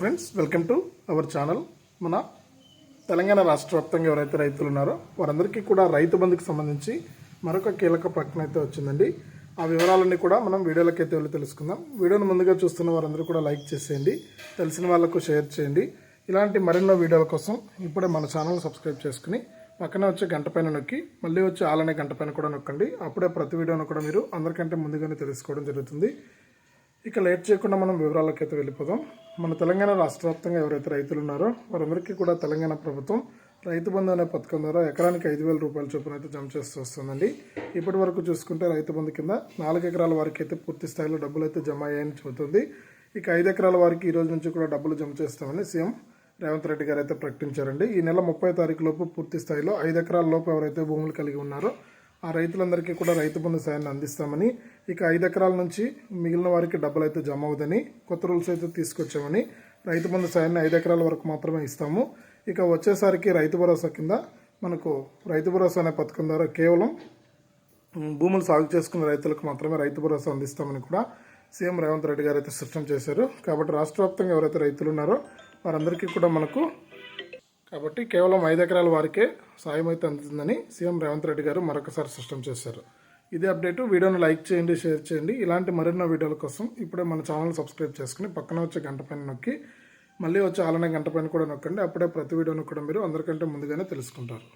Friends welcome to our channel మన తెలంగాణ రాష్ట్ర వ్యాప్తంగా ఎవరైతే రైతులు ఉన్నారో వారందరికీ కూడా రైతు బంధుకి సంబంధించి మరొక కీలక ప్రకటన అయితే వచ్చిందండి. ఆ వివరాలన్నీ కూడా మనం వీడియోలోకి అయితే వెళ్ళి తెలుసుకుందాం. వీడియోను ముందుగా చూస్తున్న వారందరూ కూడా లైక్ చేసేయండి తెలిసిన వాళ్ళకు షేర్ చేయండి. ఇలాంటి మరెన్నో వీడియోల కోసం ఇప్పుడే మన ఛానల్ సబ్స్క్రైబ్ చేసుకుని పక్కన వచ్చే గంట పైన నొక్కి మళ్ళీ వచ్చే ఆలనే గంట పైన కూడా నొక్కండి. అప్పుడే ప్రతి వీడియోను కూడా మీరు అందరికంటే ముందుగానే తెలుసుకోవడం జరుగుతుంది. ఇక లేట్ చేయకుండా మనం వివరాలకైతే అయితే వెళ్ళిపోదాం. మన తెలంగాణ రాష్ట్ర వ్యాప్తంగా ఎవరైతే రైతులు ఉన్నారో వారందరికీ కూడా తెలంగాణ ప్రభుత్వం రైతు బంధు అనే పథకం ద్వారా ఎకరానికి ఐదు వేల రూపాయల చొప్పున అయితే జమ చేస్తూ వస్తుందండి. ఇప్పటి వరకు చూసుకుంటే రైతు బంధు కింద నాలుగు ఎకరాల వారికి అయితే పూర్తి స్థాయిలో డబ్బులు అయితే జమ అయ్యాయని చెబుతుంది. ఇక ఐదు ఎకరాల వారికి ఈ రోజు నుంచి కూడా డబ్బులు జమ చేస్తామని సీఎం రేవంత్ రెడ్డి గారు అయితే ప్రకటించారండి. ఈ నెల ముప్పై తారీఖు లోపు పూర్తి స్థాయిలో ఐదు ఎకరాల లోపు ఎవరైతే భూములు కలిగి ఉన్నారో ఆ రైతులందరికీ కూడా రైతు బంధు సాయాన్ని అందిస్తామని ఇక ఐదు ఎకరాల నుంచి మిగిలిన వారికి డబ్బులు అయితే జమ అవుదని కొత్త రూల్స్ అయితే తీసుకొచ్చామని రైతు బంధు సాయాన్ని ఐదు ఎకరాల వరకు మాత్రమే ఇస్తాము. ఇక వచ్చేసరికి రైతు భరోసా కింద మనకు రైతు భరోసా అనే పథకం ద్వారా కేవలం భూములు సాగు చేసుకున్న రైతులకు మాత్రమే రైతు భరోసా అందిస్తామని కూడా సీఎం రేవంత్ రెడ్డి గారు అయితే స్పష్టం చేశారు. కాబట్టి రాష్ట్ర వ్యాప్తంగా ఎవరైతే రైతులు ఉన్నారో వారందరికీ కూడా మనకు కాబట్టి కేవలం ఐదు ఎకరాల వారికే సాయం అయితే అందుతుందని సీఎం రేవంత్ రెడ్డి గారు మరొకసారి స్పష్టం చేశారు. ఇదే అప్డేట్. వీడియోను లైక్ చేయండి షేర్ చేయండి. ఇలాంటి మరెన్నో వీడియోల కోసం ఇప్పుడే మన ఛానల్ సబ్స్క్రైబ్ చేసుకుని పక్కన వచ్చే గంట పైన నొక్కి మళ్ళీ వచ్చే ఆలనే గంట పైన కూడా నొక్కండి. అప్పుడే ప్రతి వీడియోను కూడా మీరు అందరికంటే ముందుగానే తెలుసుకుంటారు.